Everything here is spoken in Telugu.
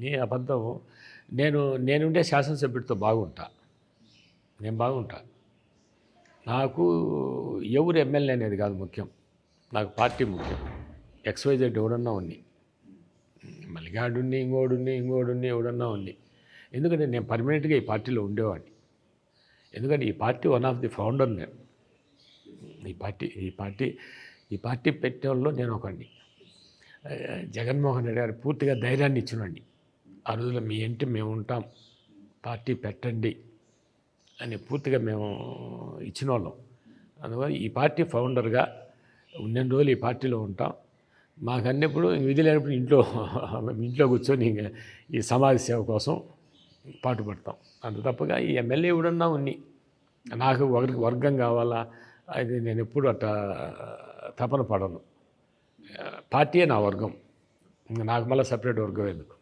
నీ అబద్ధం. నేను నేనుండే శాసనసభ్యుడితో బాగుంటా. నేను బాగుంటా. నాకు ఎవరు ఎమ్మెల్యే అనేది కాదు ముఖ్యం. నాకు పార్టీ ముఖ్యం. ఎక్స్వైజెడ్ ఎవడన్నా ఉంది మల్లిగాడుని ఇంకోడుని ఇంకోడుని ఎవడన్నా ఉంది ఎందుకంటే నేను పర్మనెంట్గా ఈ పార్టీలో ఉండేవాడిని. ఎందుకంటే ఈ party one of the founder నేను. ఈ పార్టీ ఈ పార్టీ ఈ పార్టీ పెట్టే వాళ్ళు నేను ఒకడిని. జగన్మోహన్ రెడ్డి గారు పూర్తిగా ధైర్యాన్ని ఇచ్చినండి ఆ రోజుల్లో మీ ఇంటి మేము ఉంటాం పార్టీ పెట్టండి అని పూర్తిగా మేము ఇచ్చిన వాళ్ళం అందువల్ల ఈ పార్టీ ఫౌండర్గా ఉన్న రోజులు ఈ పార్టీలో ఉంటాం. మాకు అన్నప్పుడు విధి లేనప్పుడు ఇంట్లో ఇంట్లో కూర్చొని ఈ సమాజ సేవ కోసం పాటుపడతాం అంత తప్పగా ఈ ఎమ్మెల్యే ఎవడన్నా ఉన్ని నాకు ఒకరికి వర్గం కావాలా అది నేను ఎప్పుడు అట్లా తపన పడను. పార్టీయే నా వర్గం. నాకు మళ్ళీ సపరేట్ వర్గం ఎందుకు?